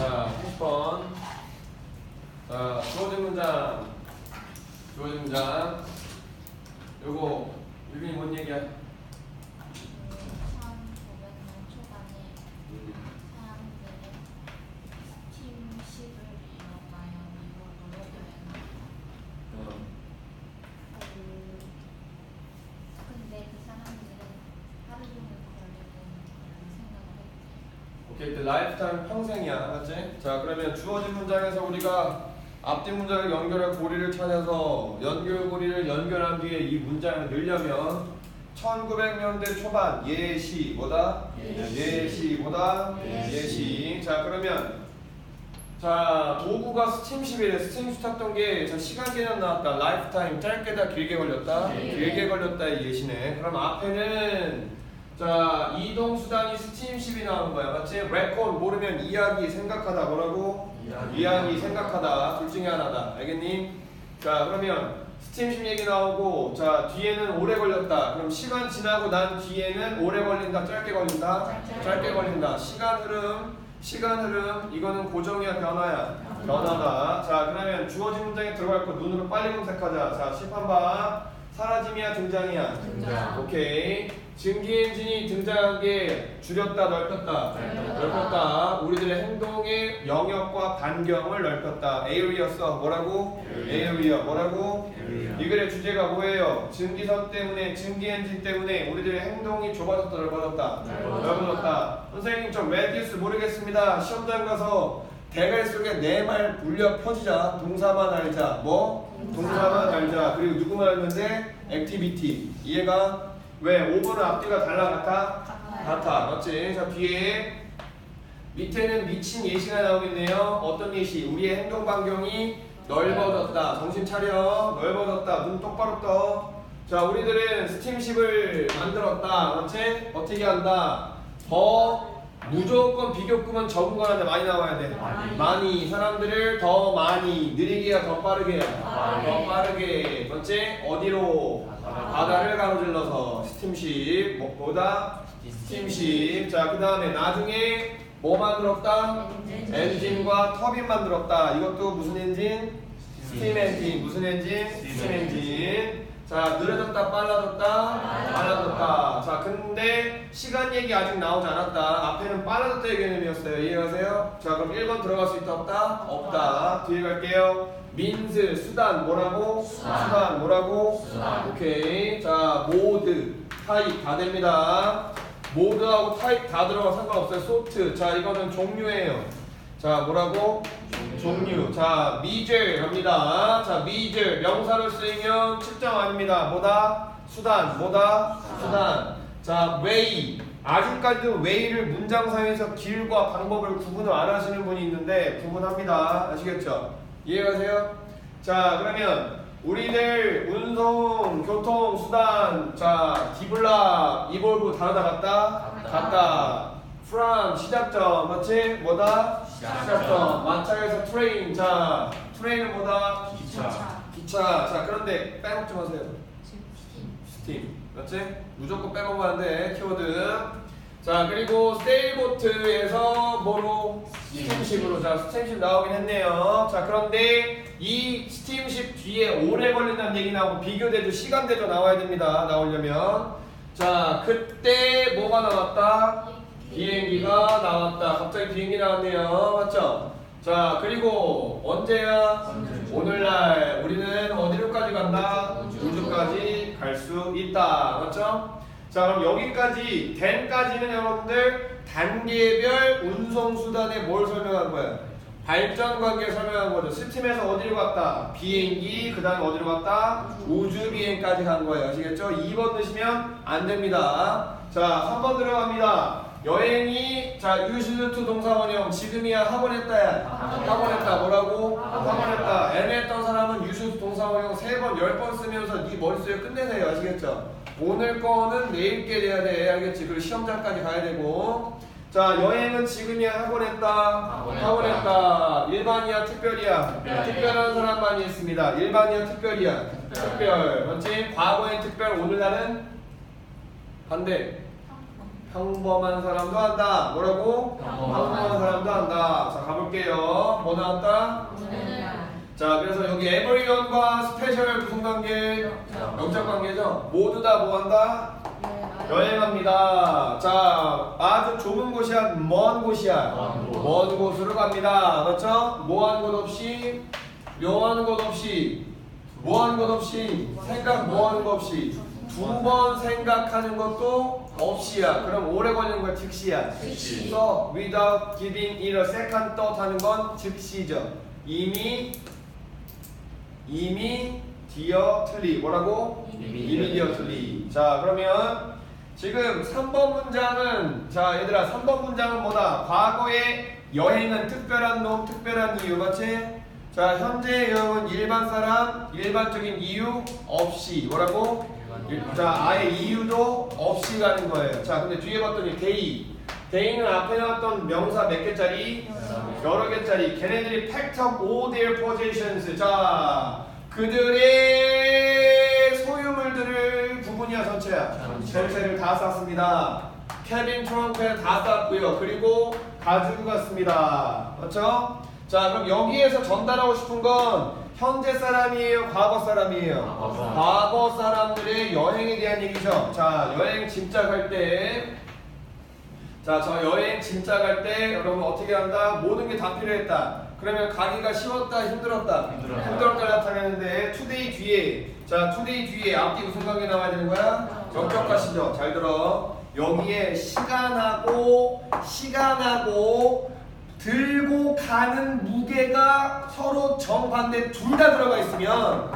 자, 10번. 자, 주어진 문장. 주어진 문장. 요거, 유빈이 뭔 얘기야? 1900년 초반에 사람들이 스팀십을 이용하여 미국으로 여행하고 어. 그 근데 그 사람들은 하루 종일 걸리는 생각을 했대. 오케이, 그 라이프타임 평생이야, 그러면 주어진 문장에서 우리가 앞뒤 문장을 연결할 고리를 찾아서 연결 고리를 연결한 뒤에 이 문장을 넣으려면 1900년대 초반 예시 뭐다? 예시? 예시. 자, 그러면 자, 도구가 스팀십이래. 스팀십 탔던 게, 자, 시간 개념 나왔다. 라이프타임, 짧게다, 길게 걸렸다. 네. 길게 걸렸다, 이 예시네. 그럼 앞에는, 자, 이동 수단이 스팀십이 나오는 거야. 맞지? 레콘, 모르면 이야기, 생각하다. 뭐라고? 이야기, 생각하다. 둘 중에 하나다. 알겠니? 자, 그러면 스팀십 얘기 나오고, 자, 뒤에는 오래 걸렸다. 그럼 시간 지나고 난 뒤에는 오래 걸린다, 짧게 걸린다? 짧게. 짧게 걸린다. 시간 흐름, 시간 흐름, 이거는 고정이야, 변화야? 변화다. 자, 그러면 주어진 문장에 들어갈 거 눈으로 빨리 검색하자. 자, 10번 사라짐이야, 등장이야? 등장. 오케이. 증기 엔진이 등장한 게 줄였다, 넓혔다. 넓혔다. 넓혔다. 우리들의 행동의 영역과 반경을 넓혔다. 에이리였어. 뭐라고? 에이리어. 뭐라고? 이 글의 주제가 뭐예요? 증기선 때문에, 증기 엔진 때문에 우리들의 행동이 좁아졌다, 넓어졌다. 넓어졌다. 넓어졌다. 선생님 좀 레디스 모르겠습니다. 시험장 가서 대갈 속에 내말 울려 펴지자. 동사만 알자. 뭐? 동사만 알자. 그리고 알면 돼? 액티비티. 이해가? 왜? 5번은 앞뒤가 달라 같아? 같아. 맞지? 자, 뒤에 밑에는 미친 예시가 나오겠네요. 어떤 예시? 우리의 행동 반경이 넓어졌다. 정신 차려. 넓어졌다. 눈 똑바로 떠. 자, 우리들은 스팀십을 만들었다. 맞지? 어떻게 한다? 더 무조건 비교급은 적은 거한테 많이 나와야 돼. 많이. 많이. 사람들을 더 많이. 느리게야 더. 빠르게. 더 빠르게. 맞지? 어디로? 바다. 바다를 가로질러서 스팀십. 뭐, 뭐다? 스팀십. 자, 그 다음에 나중에 뭐 만들었다? 엔진. 엔진과 터빈 만들었다. 이것도 무슨 엔진? 스팀 엔진. 무슨 엔진? 스팀 엔진. 자, 느려졌다, 빨라졌다, 빨라졌다. 자, 근데 시간 얘기 아직 나오지 않았다. 앞에는 빨라졌다 개념이었어요. 이해가세요? 자, 그럼 1번 들어갈 수 있다, 없다? 없다. 뒤에 갈게요. 민스, 수단, 뭐라고? 수단. 뭐라고? 수단. 오케이. 자, 모드, 타입 다 됩니다. 모드하고 타입 다 들어가 상관없어요. 소프트. 자, 이거는 종류예요. 자, 뭐라고? 종류. 자, 미절 갑니다. 자, 미절 명사로 쓰이면 측정 아닙니다. 뭐다? 수단. 뭐다? 수단. 자, 웨이. 아직까지도 웨이를 문장상에서 길과 방법을 구분을 안 하시는 분이 있는데 구분합니다. 아시겠죠? 이해가세요? 자, 그러면 우리들 운송, 교통, 수단, 자, 디블라, 이볼브 다르다 같다? 같다. 같다. 프람, 시작점, 맞지? 뭐다? 시작점. 마차에서 트레인, 자, 트레인은 뭐다? 기차. 기차. 자, 그런데 빼먹지 마세요. 스팀. 스팀. 맞지? 무조건 빼먹으면 안 돼. 키워드. 자, 그리고 세일보트에서 뭐로? 스팀십으로. 자, 스팀십 나오긴 했네요. 자, 그런데 이 스팀십 뒤에 오래 걸린다는 얘기 나오고 비교대조, 시간대조 나와야 됩니다. 나오려면. 자, 그때 뭐가 나왔다? 비행기가 나왔다. 갑자기 비행기 나왔네요. 맞죠? 자, 그리고 언제야? 오늘날 우리는 어디로까지 간다? 우주. 우주까지 갈 수 있다. 맞죠? 자, 그럼 여기까지 된까지는 여러분들 단계별 운송 수단에 뭘 설명한 거야? 발전 관계 설명한 거죠. 시스템에서 어디로 갔다? 비행기, 그 다음에 어디로 갔다? 우주 비행까지 간 거예요. 아시겠죠? 2번 넣으시면 안 됩니다. 자, 3번 들어갑니다. 여행이, 자, 유시드 투 동사원형. 지금이야 학원했다야. 학원했다. 뭐라고? 학원했다. 애매했던 사람은 유시드 동사원형 3번, 10번 쓰면서 네 머릿속에 끝내세요. 아시겠죠? 오늘 거는 내일 게 돼야 돼. 알겠지? 그리고 시험장까지 가야 되고. 자, 여행은 지금이야 학원했다. 학원했다. 일반이야 특별이야. 특별. 특별한 사람 많이 있습니다. 일반이야 특별이야. 특별. 맞지? 과거엔 특별, 오늘날은 반대. 평범한 사람도 한다. 뭐라고? 평범한 평범한 사람도 한다. 자, 가볼게요. 볼게요. 뭐 나왔다? 자, 그래서 여기 에버리온과 스페셜 무슨 관계? 영적 관계죠. 모두 다 뭐 한다? 여행합니다. 자, 아주 좁은 곳이야, 먼 곳이야. 먼 곳. 먼 곳으로 갑니다. 그렇죠? 뭐한 곳 없이, 묘한 곳 없이, 뭐한 곳 없이, 생각 뭐하는 것 없이, 두 번 생각하는 것도 없이야. 그럼 오래 걸리는 건 즉시야. 즉시. So, without giving it a second thought 하는 건 즉시죠. 이미, 이미, 디어 틀리. 뭐라고? immediately. 자, 그러면 지금 3번 문장은 자, 얘들아 3번 문장은 뭐다? 과거의 여행은 특별한 놈, 특별한 이유, 맞지? 자, 현재의 여행은 일반 사람, 일반적인 이유 없이 뭐라고? 일- 자, 아예 이유도 없이 가는 거예요. 자, 근데 뒤에 봤더니 they. they는 앞에 나왔던 명사 몇 개짜리? 여러 개짜리. 걔네들이 all their possessions. 자, 그들의 소유물들을 부분이야 전체야. 전체. 전체를 다 쌌습니다. 캐빈 트렁크에 다 쌌고요. 그리고 가지고 갔습니다. 맞죠? 자, 그럼 여기에서 전달하고 싶은 건 현재 사람이에요, 과거 사람이에요. 과거. 과거 사람들의 여행에 대한 얘기죠. 자, 여행 짐작할 때 자, 저 여행 짐작할 때 여러분 어떻게 한다? 모든 게 다 필요했다. 그러면 가기가 쉬웠다, 힘들었다. 힘들었다. 힘들었다 나타내는데 투데이 뒤에 자, 투데이 뒤에 앞뒤 무슨 관계 나와야 되는 거야? 역적하시죠. 잘 들어. 여기에 시간하고 시간하고 들고 가는 무게가 서로 정반대 둘 다 들어가 있으면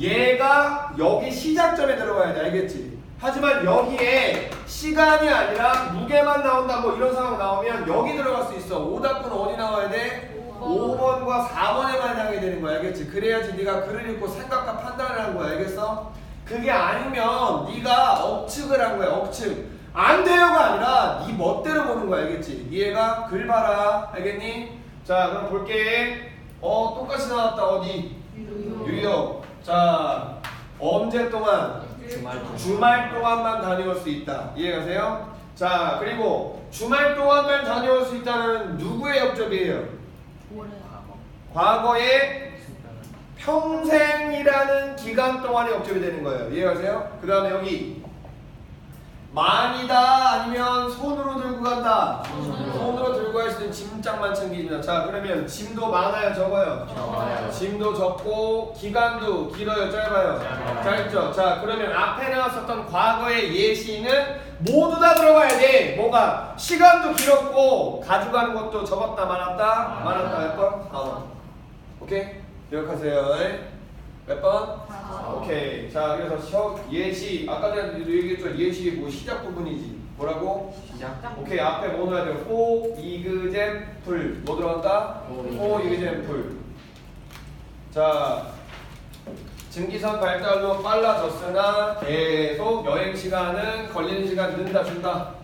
얘가 여기 시작점에 들어가야 돼. 알겠지? 하지만 여기에 시간이 아니라 무게만 나온다 뭐 이런 상황 나오면 여기 들어갈 수 있어. 오답은 어디 나와야 돼? 5번과 4번에만 향해 되는 거야. 알겠지? 그래야지 네가 글을 읽고 생각과 판단을 하는 거야. 알겠어? 그게 아니면 네가 억측을 한 거야. 억측. 안 돼요가 아니라 네 멋대로 보는 거야. 알겠지? 이해가? 글 봐라. 알겠니? 자, 그럼 볼게. 어, 똑같이 나왔다. 어디? 뉴욕. 자, 언제 동안? 주말 동안. 주말 동안만 다녀올 수 있다. 이해가세요? 자, 그리고 주말 동안만 다녀올 수 있다는 누구의 역접이에요? 과거의 평생이라는 기간 동안의 역접이 되는 거예요. 이해가세요? 그 다음에 여기 많이다 아니면 손으로 들고 간다. 손으로 들고 갈수 있는 짐짝만 챙깁니다. 자, 그러면 짐도 많아요, 적어요? 적어요. 짐도 적고 기간도 길어요, 짧아요? 짧아요. 짧죠. 자, 그러면 앞에 나왔었던 과거의 예시는 모두 다 들어가야 돼. 뭐가 시간도 길었고 가져가는 것도 적었다 많았다 많았다 몇 번? 4번. 오케이? 기억하세요. 몇 번? 오케이. 자, 그래서 시 예시 아까 전에 얘기했죠. 예시 뭐 시작 부분이지. 뭐라고? 시작. 오케이. 앞에 뭐 넣어야 돼요? for example. 뭐 들어간다? for example. 자, 증기선 발달로 빨라졌으나 계속 여행 시간은 걸리는 시간 는다 준다.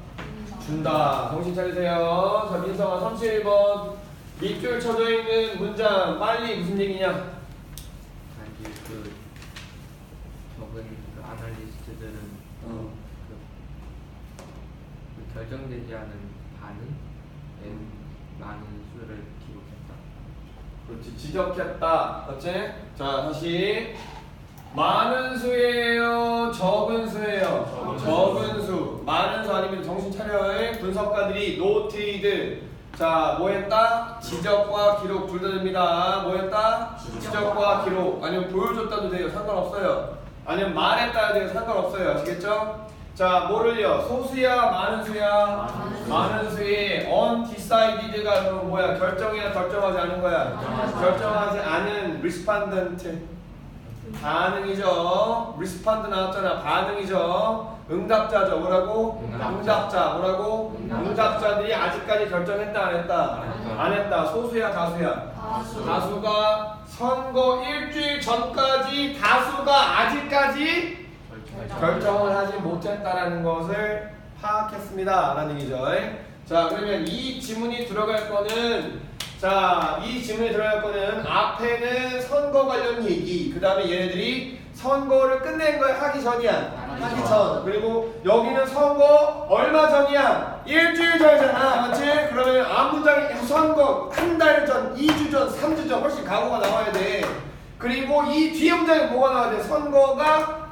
준다. 정신 차리세요. 자, 민성아 31번. 밑줄 쳐져 있는 문장 빨리 무슨 얘기냐? 아니 그 적은 그 아날리스트들은 어. 그, 그 결정되지 않은 반응에 많은 수를 기록했다. 그렇지. 지적했다. 맞지? 자 다시. 많은 수예요? 적은 수예요? 적은 수. 적은 수. 많은 수 아니면 정신 차려의 분석가들이 노트이드. 자 뭐했다? 지적과 기록 둘 다 됩니다. 뭐했다? 지적과 기록. 아니면 보여줬다도 돼요. 상관없어요. 아니면 말했다 해도 돼요. 상관없어요. 아시겠죠? 자 뭐를요? 소수야 많은 수야? 많은 수. 수의 undecided가 그럼 뭐야 결정이야 결정하지 않은 거야 결정하지 않은 respondent 반응이죠 respond 나왔잖아 반응이죠 응답자죠 뭐라고 응답자. 뭐라고 응답자. 응답자들이 아직까지 결정했다 안 했다 안 했다. 소수야 다수야 다수. 다수가 선거 일주일 전까지 다수가 아직까지 결정. 결정을 하지 못했다라는 것을 파악했습니다. 라는 얘기죠. 자, 그러면 이 지문이 들어갈 거는 자, 이 지문이 들어갈 거는 앞에는 선거 관련 얘기, 그 다음에 얘네들이 선거를 끝낸 걸 하기 전이야. 하기 전. 그리고 여기는 선거 얼마 전이야? 일주일 전이잖아. 맞지? 그러면 앞 문장에 선거 한 달 전, 2주 전, 3주 전 훨씬 각오가 나와야 돼. 그리고 이 뒤에 문장에 뭐가 나와야 돼? 선거가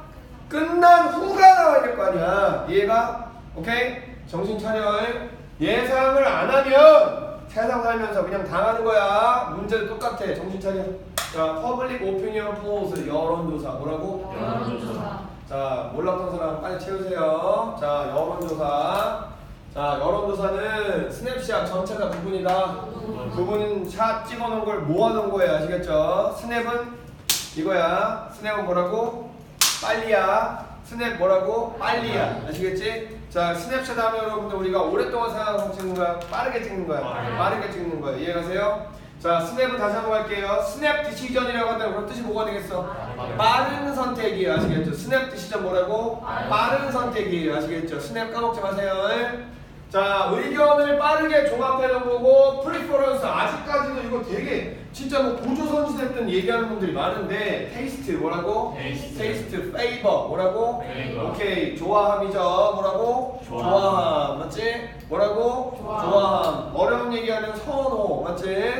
끝난 후가 나와야 될 거 아니야. 이해가? 오케이? 정신 차려. 예상을 안 하면 세상 살면서 그냥 당하는 거야. 문제도 똑같아. 정신 차려. 자, 퍼블릭 오피니언 폴스 여론조사 뭐라고? 여론조사. 자, 몰랐던 사람 빨리 채우세요. 자, 여론조사. 자, 여론조사는 스냅샷 전체가 부분이다. 부분은 샷 찍어놓은 걸 모아놓은 거예요. 아시겠죠? 스냅은 이거야. 스냅은 뭐라고? 빨리야. 스냅 뭐라고? 빨리야. 아시겠지? 자, 스냅샷 하면 여러분들 우리가 오랫동안 생각하고 찍는 거야? 빠르게 찍는 거야? 빠르게. 빠르게 찍는 거야. 이해가세요? 자, 스냅은 다시 한번 할게요. 스냅 디시전이라고 한다면 그럼 뜻이 뭐가 되겠어? 빠른 선택이에요. 아시겠죠? 스냅 디시전 뭐라고? 빠른 선택이에요. 아시겠죠? 스냅 까먹지 마세요. 자, 의견을 빠르게 종합해 놓은 거고 프리퍼런스 아직까지도 이거 되게 진짜 뭐 고조선 시대 때는 얘기하는 분들이 많은데 테이스트 뭐라고? 테이스트. 테이스트 페이버 뭐라고? 페이버. 오케이 좋아함이죠. 뭐라고? 좋아함. 좋아함. 맞지? 뭐라고? 좋아함. 좋아함. 어려운 얘기하는 선호. 맞지?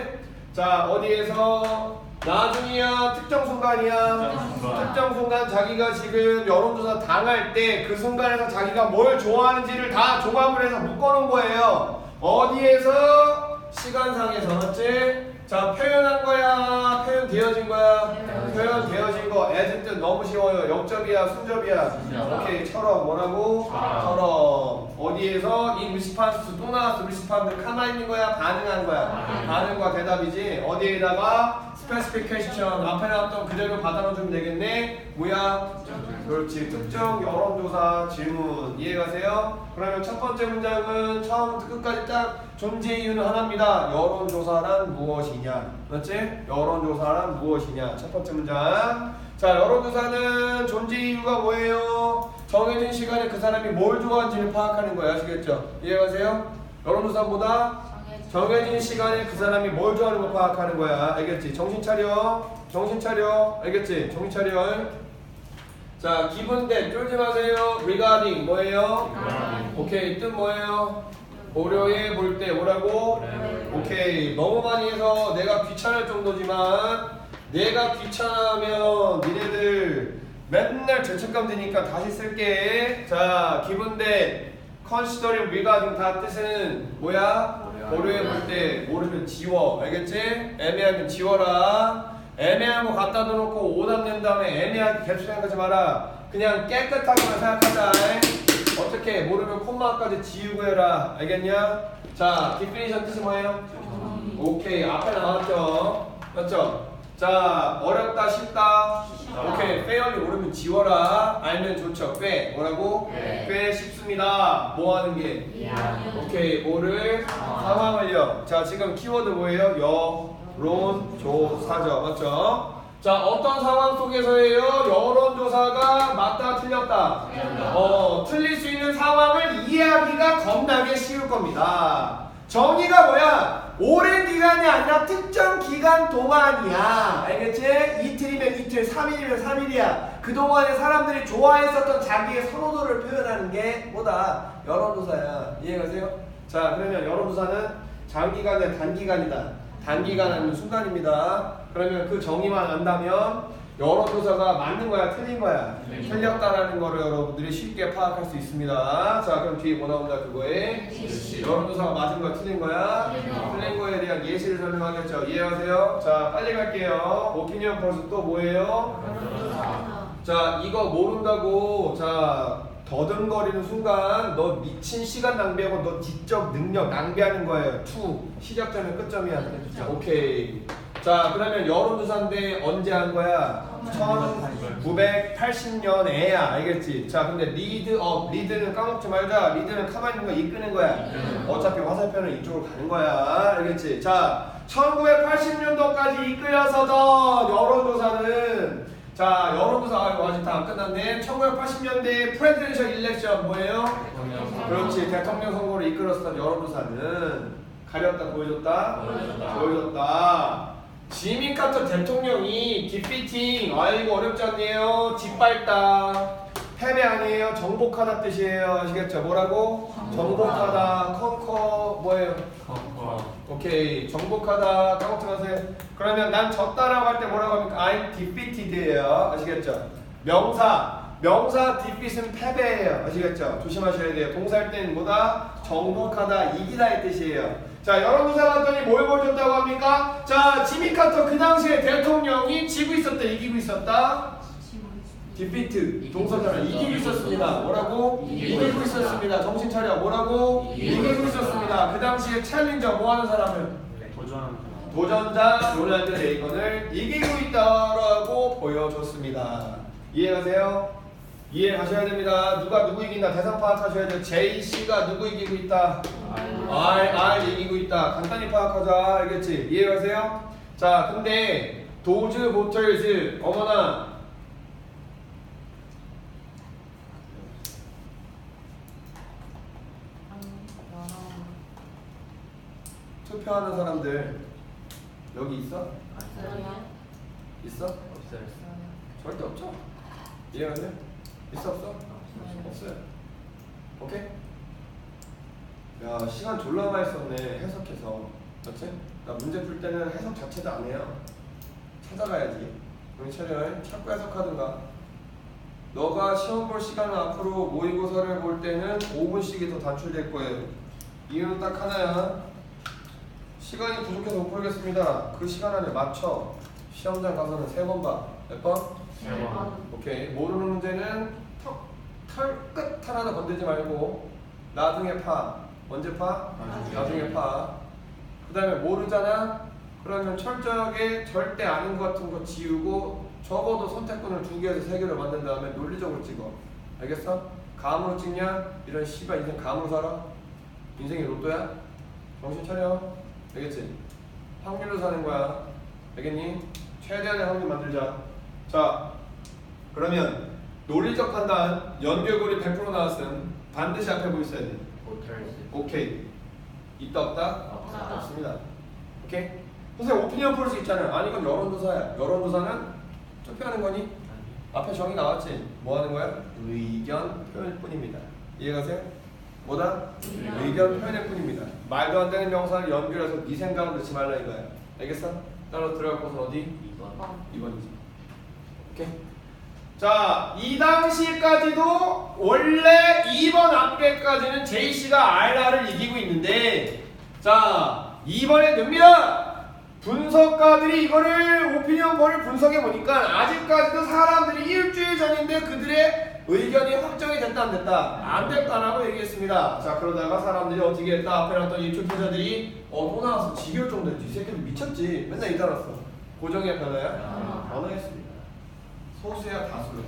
자, 어디에서 나중이야 특정 순간이야 특정 순간. 특정 순간 자기가 지금 여론조사 당할 때 그 순간에서 자기가 뭘 좋아하는지를 다 종합을 해서 묶어놓은 거예요. 어디에서 시간상에서 맞지? 자 표현한 거야, 표현되어진 거야, 네. 표현되어진 거. as 뜻 너무 쉬워요. 역접이야, 순접이야. 순접. 오케이, 처럼 뭐라고? 처럼. 처럼. 어디에서 이 리스판스 또 나왔어. 리스판스 가만히 있는 거야, 반응한 거야. 반응. 반응과 대답이지. 어디에다가 스페시피케이션 앞에 나왔던 그대로 받아넣어주면 되겠네. 뭐야? 그렇지. 특정 여론조사 질문 이해가세요? 그러면 첫 번째 문장은 처음부터 끝까지 딱 존재 이유는 하나입니다. 여론조사란 무엇이냐? 맞지? 여론조사란 무엇이냐? 첫 번째 문장. 자, 여론조사는 존재 이유가 뭐예요? 정해진 시간에 그 사람이 뭘 좋아하는지를 파악하는 거예요. 아시겠죠? 이해가세요? 여론조사보다 정해진 시간에 그 사람이 뭘 좋아하는 거 파악하는 거야. 알겠지? 정신 차려. 정신 차려. 알겠지? 정신 차려. 자, 기분대 쫄지 마세요. regarding 뭐예요? 오케이, 뜻 뭐예요? 고려해 볼때 뭐라고? 오케이, 너무 많이 해서 내가 귀찮을 정도지만 내가 귀찮으면 니네들 맨날 죄책감 드니까 다시 쓸게. 자, 기분대 considering regarding 다 뜻은 뭐야? 고려해 볼 때 모르면 지워. 알겠지? 애매하면 지워라. 애매한 거 갖다 놓고 오답 낸 다음에 애매하게 개수 생각하지 마라. 그냥 깨끗하게만 생각하자. 어떻게 모르면 콤마까지 지우고 해라. 알겠냐? 자, 디피니션 뜻이 뭐예요? 오케이 앞에 나왔죠. 맞죠? 자 어렵다 쉽다. 오케이 페어리 오르면 지워라. 알면 좋죠. 꽤 뭐라고? 꽤. 꽤 쉽습니다. 뭐 하는 게? 오케이 뭐를 상황을요. 자 지금 키워드 뭐예요? 여론조사죠. 맞죠? 자 어떤 상황 속에서예요? 여론조사가 맞다 틀렸다. 어 틀릴 수 있는 상황을 이해하기가 겁나게 쉬울 겁니다. 정의가 뭐야? 오랜 기간이 아니라 특정 기간 동안이야. 알겠지? 이틀이면 이틀, 3일이면 3일이야. 그동안에 사람들이 좋아했었던 자기의 선호도를 표현하는 게 뭐다? 여론조사야. 이해가세요? 자, 그러면 여론조사는 장기간이야, 단기간이다. 단기간 하면 순간입니다. 그러면 그 정의만 안다면 여론조사가 맞는 거야, 틀린 거야? 네. 틀렸다라는 거를 여러분들이 쉽게 파악할 수 있습니다. 자, 그럼 뒤에 뭐 나온다 그거에? 예시. 여론조사가 맞은 거야, 틀린 거야? 틀린 틀린 거에 대한 예시를 설명하겠죠. 이해하세요? 자, 빨리 갈게요. 오피니언 벌써 또 뭐예요? 자, 이거 모른다고, 자, 더듬거리는 순간, 너 미친 시간 낭비하고 너 지적 능력 낭비하는 거예요. 투. 시작 점이 끝점이야. 자, 오케이. 자, 그러면 여론조사인데 언제 한 거야? 1980년에야. 알겠지? 자, 근데 리드업. 리드는 까먹지 말자. 리드는 가만히 있는 거 이끄는 거야. 어차피 화살표는 이쪽으로 가는 거야. 알겠지? 자, 1980년도까지 이끌려서던 여론조사는 자, 여론조사 아이고 아직 다 안 끝났네. 1980년대 프레지던셜 일렉션 뭐예요? 그렇지. 대통령 선거를 이끌었던 여론조사는 가렸다 보여줬다? 보여줬다. 지미 카터 대통령이 디피팅 아이고 어렵지 않네요. 짓밟다. 패배 아니에요. 정복하다 뜻이에요. 아시겠죠? 뭐라고? 정복하다. 컨커 뭐예요? 오케이. 정복하다. 까먹지 마세요. 그러면 난 졌다라고 할 때 뭐라고 합니까? I'm defeated예요. 아시겠죠? 명사. 명사 defeat은 패배예요. 아시겠죠? 조심하셔야 돼요. 동사일 땐 뭐다? 정복하다, 이기다의 뜻이에요. 자, 여러분사 봤더니 뭘 보여줬다고 합니까? 자, 지미 카터 그 당시에 대통령이 지고 있었다, 이기고 있었다? 디피트 동사잖아 이기고 있었습니다 뭐라고? 이기고 이기고 있었습니다 정신 차려 뭐라고? 이기고 있었습니다 그 당시에 챌린저 뭐 하는 사람은? 도전하는 도전자 로날드 레이건을 이기고 있다라고 보여줬습니다 이해가세요? 이해하셔야 됩니다 누가 누구 이긴다 대상 파악하셔야 돼요 JC가 누구 이기고 있다 R, R 이기고 있다 간단히 파악하자 알겠지? 이해가세요? 자 근데 도즈 보틀즈 어머나 투표하는 사람들 여기 있어? 있어? 없어요. 절대 없죠? 이해가세요? 있어 없어? 없어요. 오케이? 야 시간 졸라 많이 썼네 해석해서 맞지? 나 문제 풀 때는 해석 자체도 안 해요. 찾아가야지. 정신 차려. 찾고 해석하든가. 너가 시험 볼 시간은 앞으로 모의고사를 볼 때는 5분씩이 더 단축될 거예요. 이유는 딱 하나야. 시간이 부족해서 못 풀겠습니다. 그 시간 안에 맞춰. 시험장 가서는 세 번 봐. 몇 번? 오케이. 모르는 문제는 털끝 하나도 건들지 말고 나중에 파. 언제 파? 나중에. 나중에 파. 그 다음에 모르잖아. 그러면 철저하게 절대 아닌 것 같은 거 지우고 적어도 선택권을 두 개에서 세 개로 만든 다음에 논리적으로 찍어. 알겠어? 감으로 찍냐? 이런 씨발 인생 감으로 살아? 인생이 로또야? 정신 차려. 알겠지? 확률로 사는 거야. 알겠니? 최대한의 확률 만들자. 자, 그러면 논리적 판단 연결고리 100% 나왔음 반드시 앞에 뭐 있어야 돼? 오케이. 있다 없다? 없다. 없습니다. 오케이? 선생님 오피니언 볼수 있잖아요. 아니 그럼 여론조사야. 여론조사는 투표하는 거니? 앞에 정의 나왔지? 뭐 하는 거야? 의견 표현일 뿐입니다. 이해가세요? 뭐다? 의견. 의견 표현일 뿐입니다. 말도 안 되는 명사를 연결해서 네 생각을 넣지 말라 이거야. 알겠어? 따로 들어갈 곳은 어디? 2번이지. 오케이. 자, 이 당시까지도 원래 2번 앞에까지는 JC가 RR을 이기고 있는데 자, 2번에 듭니다. 분석가들이 이거를 오피니언 벌을 분석해 보니까 아직까지도 사람들이 일주일 전인데 그들의 의견이 확정이 됐다 안 됐다? 안 됐다라고 얘기했습니다. 자 그러다가 사람들이 어떻게 했다? 앞에 놨던 이 투표자들이 어또 나와서 지겨울 정도였지. 이 새끼들 미쳤지. 맨날 이 달았어 고정의 변화야? 변화했습니다. 소수야 다수로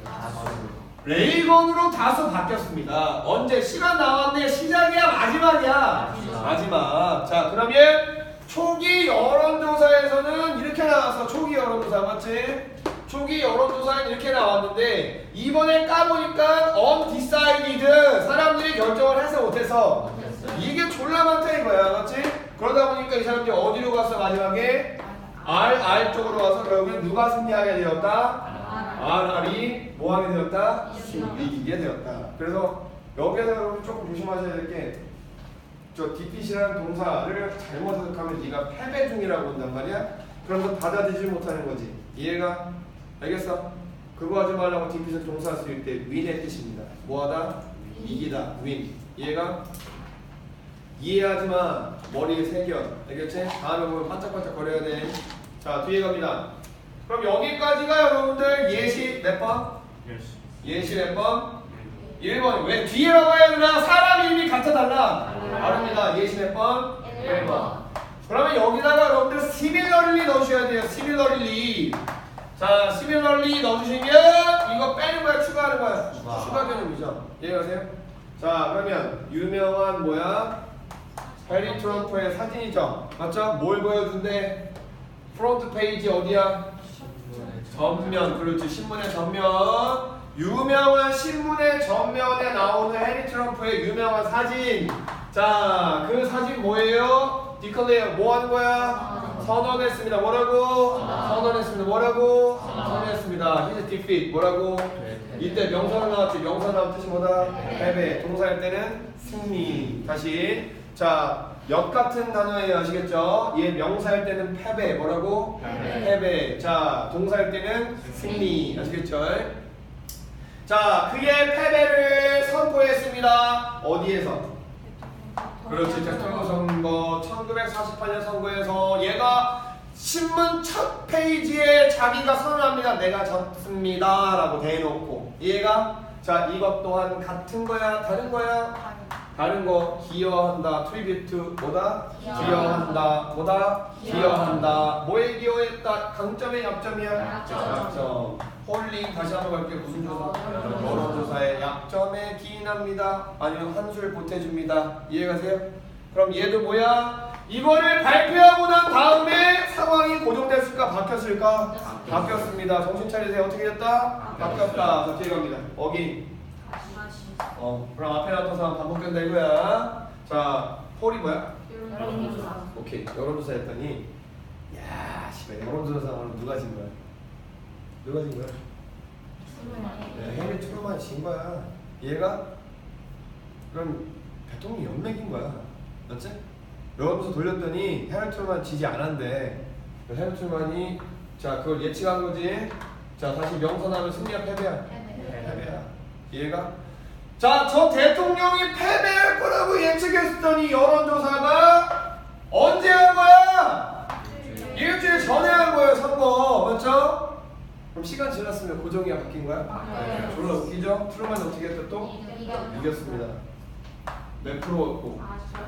레이건으로 다수 바뀌었습니다. 언제 시간 나왔네 시작이야 마지막이야 마지막. 마지막. 자 그러면 초기 여론조사에서는 이렇게 나왔어. 초기 여론조사 맞지? 초기 여론조사는 이렇게 나왔는데 이번에 까보니까 undecided 사람들이 결정을 해서 못해서 이게 졸라 많다 이거야 맞지? 그러다 보니까 이 사람들이 어디로 갔어 마지막에? R, R 쪽으로 와서 결국엔 누가 승리하게 되었다? RR이 뭐하게 되었다? 이기게 되었다. 그래서 여기에서 여러분 조금 조심하셔야 될 게 저 디핏이라는 동사를 잘못 해석하면 네가 패배 중이라고 한단 말이야. 그러면서 받아들이지 못하는 거지. 이해가? 알겠어? 그거 하지 말라고 디핏은 동사 쓸때 윈의 뜻입니다. 뭐하다? 이기다. 윈. 이해가? 이해하지 마. 머리에 새겨. 알겠지? 다음에 보면 반짝반짝 거려야 돼. 자, 뒤에 갑니다. 그럼 여기까지가 여러분들 예시 몇 번? 예시 몇 번? 1번. 왜 뒤에라고 해야 되나? 사람 이름이 같아 달라. 다릅니다. 예시 몇 번? 1번. 그러면 여기다가 여러분들 similarly 넣으셔야 돼요. similarly. 자, similarly 넣어주시면 이거 빼는 거야, 추가하는 거야? 추가. 추가 개념이죠. 이해가세요? 자, 그러면 유명한 뭐야? 해리 트럼프의 사진이죠. 맞죠? 뭘 보여준대? 프론트 페이지 어디야? 전면 그렇지 신문의 전면 유명한 신문의 전면에 나오는 해리 트럼프의 유명한 사진 자 그 사진 뭐예요? 디클레어 뭐 하는 거야? 선언했습니다. 뭐라고? 선언했습니다. 뭐라고? 선언했습니다. His defeat. 뭐라고? 이때 명사로 나왔지. 명사 나온 뜻이 뭐다? 패배. 동사할 때는 승리. 다시. 자, 역 같은 단어예요. 아시겠죠? 얘 명사할 때는 패배. 뭐라고? 패배. 패배. 자, 동사할 때는 승리. 아시겠죠? 자, 그의 패배를 선포했습니다. 어디에서? 그렇지 대통령 선거 1948년 선거에서 얘가 신문 첫 페이지에 자기가 선언합니다. 내가 졌습니다. 라고 대놓고 얘가 자 이것 또한 같은 거야 다른 거야 다른 거 기여한다 트리뷰트 뭐다 기여한다. 뭐다 기여한다. 뭐에 기여했다 강점의 약점이야? 약점. 홀링 다시 한번 갈게요. 무슨 조사? 여론조사. 여론조사의 약점에 기인합니다. 아니면 한술 보태줍니다. 이해가세요? 그럼 얘도 뭐야? 이거를 발표하고 난 다음에 상황이 고정됐을까? 바뀌었을까? 바뀌었습니다. 정신 차리세요. 어떻게 됐다? 바뀌었다. 자 뒤에 갑니다. 어긴 어, 그럼 앞에 사람 반복된다 이거야. 자, 폴이 뭐야? 여론조사. 오케이, 여론조사 했더니, 야, 씨발, 여론조사 오늘 누가 진 거야? 누가 진 거야? 네, 헨리 트루만 진 거야. 얘가 그럼 대통령 연맥인 거야. 맞지? 여론조사 돌렸더니 헨리 트루만 지지 않았는데 헨리 트루만이 자 그걸 예측한 거지. 자 다시 명선하면 승리야 패배야. 패배야. 이해가? 자, 저 대통령이 패배할 거라고 예측했더니 여론조사가 언제 한 거야? 일주일 전에 한 거예요, 선거. 맞죠? 그럼 시간 지났으면 고정이야 바뀐 거야? 네. 졸라 웃기죠? 트루만이 어떻게 했다 또? 이겼습니다. 몇 프로였고?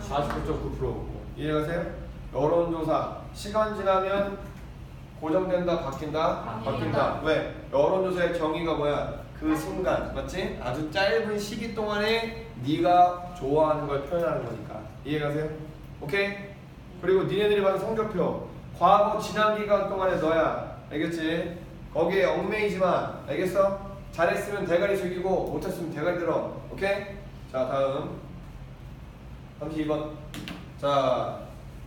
49.9%였고. 이해가세요? 여론조사. 시간 지나면 고정된다? 바뀐다. 바뀐다. 왜? 여론조사의 정의가 뭐야? 그 순간, 맞지? 아주 짧은 시기 동안에 네가 좋아하는 걸 표현하는 거니까. 이해가세요? 오케이? 그리고 니네들이 받은 성적표. 과거 지난 기간 동안에 너야. 알겠지? 거기에 얽매이지만, 알겠어? 잘했으면 대가리 숙이고 못했으면 대가리 들어. 오케이? 자, 다음. 32번. 자,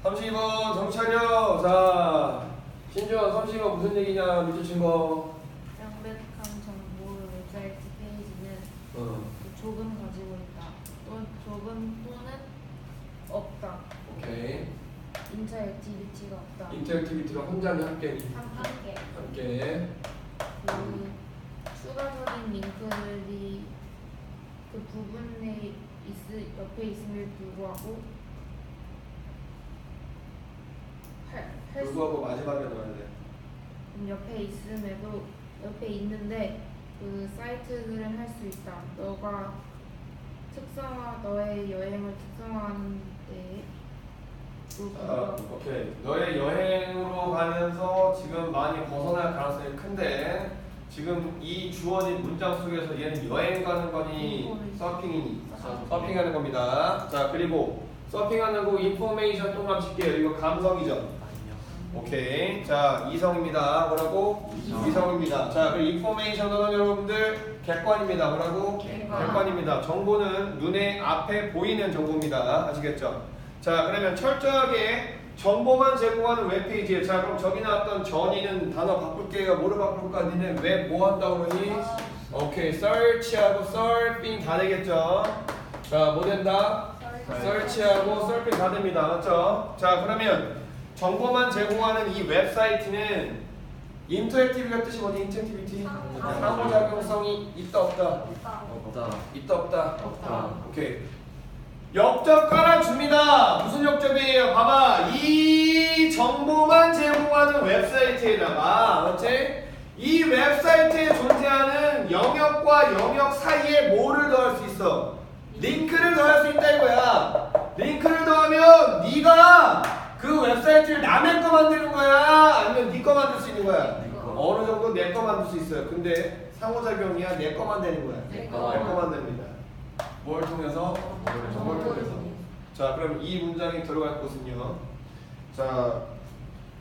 32번 정차려. 자, 신주원 32번 무슨 얘기냐? 밑에 친구. 명백한 정보 웹사이트 페이지는 어, 조금 가지고 있다. 또 조금 또는 없다. 오케이. 인차 액티비티가 없다. 인터랙티비티가 혼자니 함께 함께. 함께. 그 추가적인 링크들이 그 부분에 있, 옆에 있음을 불구하고 할, 할 수, 불구하고 마지막에 넣어야 돼. 음, 옆에 있음에도 옆에 있는데 그 사이트들은 할 수 있다. 너가 특성화 너의 여행을 특성화하는 데 자, 오케이. 너의 여행으로 가면서 지금 많이 벗어날 가능성이 큰데 지금 이 주어진 문장 속에서 얘는 여행 가는 거니 서핑이니 서핑하는 겁니다. 자 그리고 서핑하는 거 인포메이션 동그라미 칠게요. 이거 감성이죠. 오케이. 자 이성입니다. 뭐라고? 이성. 이성입니다. 자 그리고 인포메이션은 여러분들 객관입니다. 뭐라고? 객관. 객관 입니다. 정보는 눈에 앞에 보이는 정보입니다. 아시겠죠? 자 그러면 철저하게 정보만 제공하는 웹페이지에 자 그럼 저기 나왔던 전이는 단어 바꿀게요. 뭐로 바꿀까? 니네 왜뭐 한다고 그러니? 오케이 search하고 surfing 다 되겠죠? 자뭐 된다? search하고 surfing 다 됩니다. 맞죠? 자 그러면 정보만 제공하는 이 웹사이트는 인터랙티브가 뜻이 뭐지? 인터랙티비티 상호작용성이 있다 없다? 없다. 있다 없다? 없다. 오케이. 역접 깔아줍니다. 무슨 역접이에요? 봐봐. 이 정보만 제공하는 웹사이트에다가, 맞지? 이 웹사이트에 존재하는 영역과 영역 사이에 뭐를 더할 수 있어? 링크를 더할 수 있다 이거야. 링크를 더하면 네가 그 웹사이트를 남의 거 만드는 거야? 아니면 네 거 만들 수 있는 거야? 네 거. 어느 정도 내 거 만들 수 있어요. 근데 상호작용이야 내 거 만드는 거야. 내내 거. 거 만듭니다. 뭘 통해서? 정보를 통해서. 자, 그럼 이 문장이 들어갈 곳은요. 자,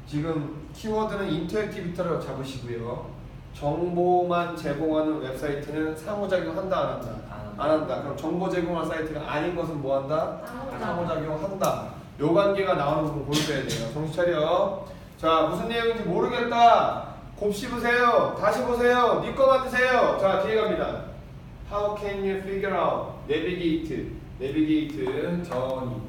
지금 키워드는 인터랙티비티라고 잡으시고요. 정보만 제공하는 웹사이트는 상호작용 한다 안 한다? 안 한다. 그럼 정보 제공한 사이트가 아닌 것은 뭐 한다? 상호작용 한다. 요 관계가 나오는 부분 보셔야 돼요. 정신 차려. 자 무슨 내용인지 모르겠다. 곱씹으세요. 다시 보세요. 니거 만드세요. 자 뒤에 갑니다. How can you figure out? navigate, navigate 전이.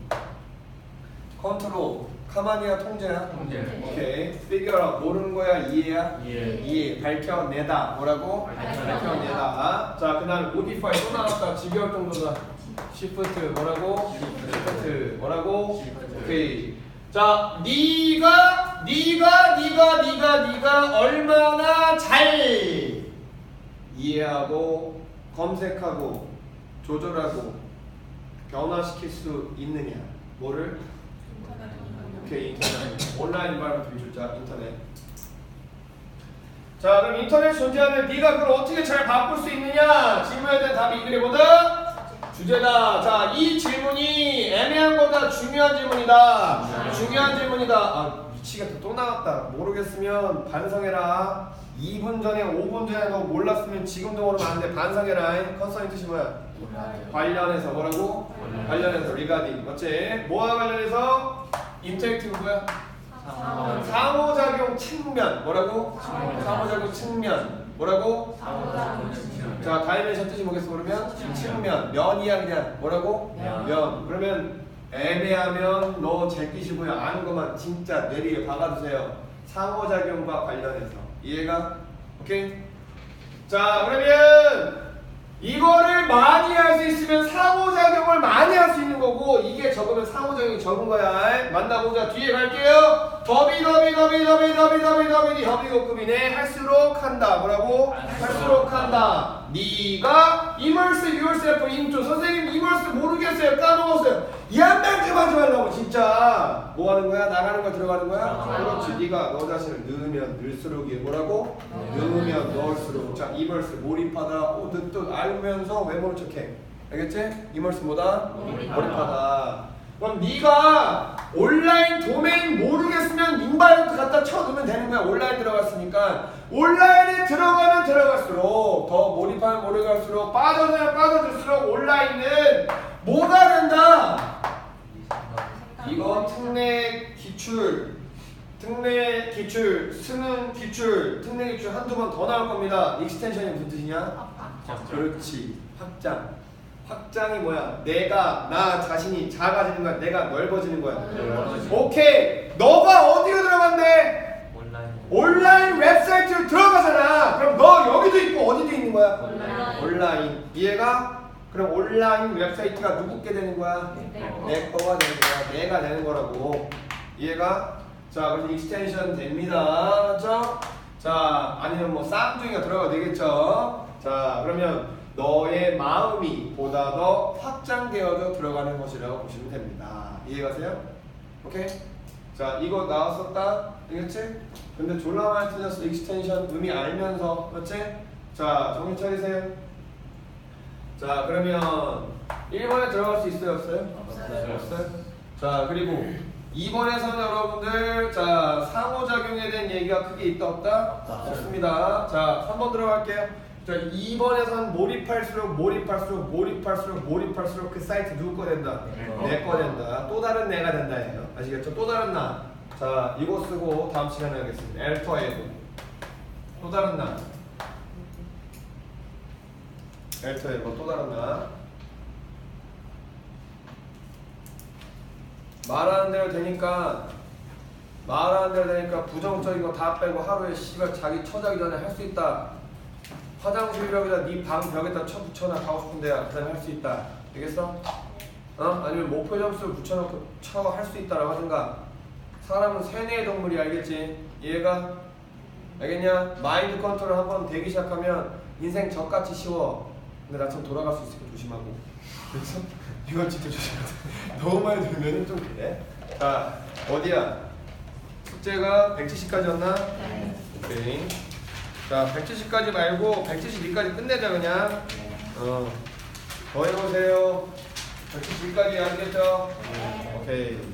컨트롤. 가만히야 통제야. 통제. 오케이. figure out 모르는 거야 이해야. 예. 이해 밝혀내다 뭐라고? 밝혀내다. 밝혀내다. 자 그 다음 modify 또 나왔다. 지겨울 정도다. shift 뭐라고? shift 뭐라고? 오케이. 자 네가 네가 네가 네가 네가 얼마나 잘 이해하고 검색하고 조절하고 변화시킬 수 있느냐? 뭐를? 오케이 인터넷 온라인 발음 비줄자 인터넷. 자 그럼 인터넷 존재하는 네가 그걸 어떻게 잘 바꿀 수 있느냐? 질문에 대한 답이 이 글에 뭐다? 주제다. 자 이 질문이 애매한 거다 중요한 질문이다. 중요한 질문이다. 아 미치겠다. 또 나갔다. 모르겠으면 반성해라 2분 전에 5분 전에 너 몰랐으면 지금도 모르면 안 돼 반성해라 컨설팅 뜻이 뭐야? 관련해서 뭐라고? 관련해서 리가딩 맞지? 뭐와 관련해서? 인터랙티브 뭐야? 상호작용 측면 뭐라고? 상호작용 측면 뭐라고? 자 다이멘션 뜻이 뭐겠어 그러면? 측면 면이야 그냥 뭐라고? 면. 면 그러면 애매하면 너 제끼시고요 아는 것만 진짜 내리에 박아두세요 상호작용과 관련해서 이해가? 오케이? 자 그러면 이거를 많이 할 수 있으면 상호작용을 많이 할 수 있는 거고 이게 적으면 상호작용이 적은 거야. 만나보자. 뒤에 갈게요. 더비 더비 더비 더비 더비 더비 더비 더비. 고급이네. 할수록 한다. 뭐라고? 할수록 한다 네가 immerse yourself into 선생님 immerse 모르겠어요. 까먹었어요. 이한명 좀 하지 말라고 진짜. 뭐 하는 거야? 나가는 거 들어가는 거야? 그렇지. 네가 너 자신을 넣으면 넣을수록 이게 뭐라고? 넣으면 넣을수록. 자 immerse 몰입하다. 오, 뜻, 뜻 알면서 왜 모른 척해? 알겠지? immerse 뭐다? 몰입하다. 그럼 네가 온라인 도메인 모르겠으면 인바이트 갖다 쳐두면 되는 거야. 온라인 들어갔으니까 온라인에 들어가면 들어갈수록 더 몰입하면 몰입할수록 빠져들면 빠져들수록 온라인은 뭐가 된다? 이거 특례 기출 특례 기출 수능 기출 특례 기출 한두 번 더 나올 겁니다. 익스텐션이 무슨 뜻이냐? 그렇지. 확장. 확장이 뭐야? 내가 나 자신이 작아지는 거야? 내가 넓어지는 거야? 오케이. 너가 어디로 들어간대? 온라인. 웹사이트로 들어가잖아 그럼 너 여기도 있고 어디도 있는 거야? 온라인. 온라인 이해가? 그럼 온라인 웹사이트가 누구게 되는 거야? 내 거가 되는 거야. 내가 되는 거라고. 이해가? 자, 그래서 익스텐션 됩니다. 그렇죠? 자, 아니면 뭐 쌍둥이가 들어가도 되겠죠? 자, 그러면 너의 마음이 보다 더 확장되어져 들어가는 것이라고 보시면 됩니다. 이해가세요? 오케이? 자, 이거 나왔었다. 알겠지? 근데 졸라 많이 틀렸어. 익스텐션 의미 알면서. 그렇지? 자, 정신 차리세요. 자, 그러면 1번에 들어갈 수 있어요? 없어요? 없어요. 없어요? 자, 그리고 2번에서는 여러분들 자, 상호작용에 대한 얘기가 크게 있다 없다? 없습니다. 자, 3번 들어갈게요. 자, 2번에서는 몰입할수록 몰입할수록 몰입할수록 몰입할수록 그 사이트 누구 거 된다? 내 거 된다. 또 다른 내가 된다 예요. 아시겠죠? 또 다른 나. 자, 이거 쓰고 다음 시간에 하겠습니다. 엘터에도. 또 다른 나. 엘터에도 또 다른 나. 말하는 대로 되니까 말하는 대로 되니까 부정적인 거 다 빼고 하루에 씨발 자기 처자기 전에 할 수 있다. 화장실 벽에다 네 방 벽에다 쳐 붙여놔 가고 싶은데야 그다음에 할 수 있다. 되겠어? 어? 아니면 목표 점수를 붙여놓고 쳐할 수 있다라고 하든가. 사람은 세뇌의 동물이 알겠지? 이해가? 알겠냐? 마인드 컨트롤 한번 되기 시작하면 인생 적같이 쉬워. 근데 나처럼 돌아갈 수 있으니까 조심하고. 그래서 이건 진짜 돼. 너무 많이 들면 좀 그래. 자, 어디야? 숙제가 170까지였나? 네. 오케이. 자, 170까지 말고 172까지 끝내자 그냥. 어. 더 해보세요. 172까지 아시겠죠? 네. 오케이.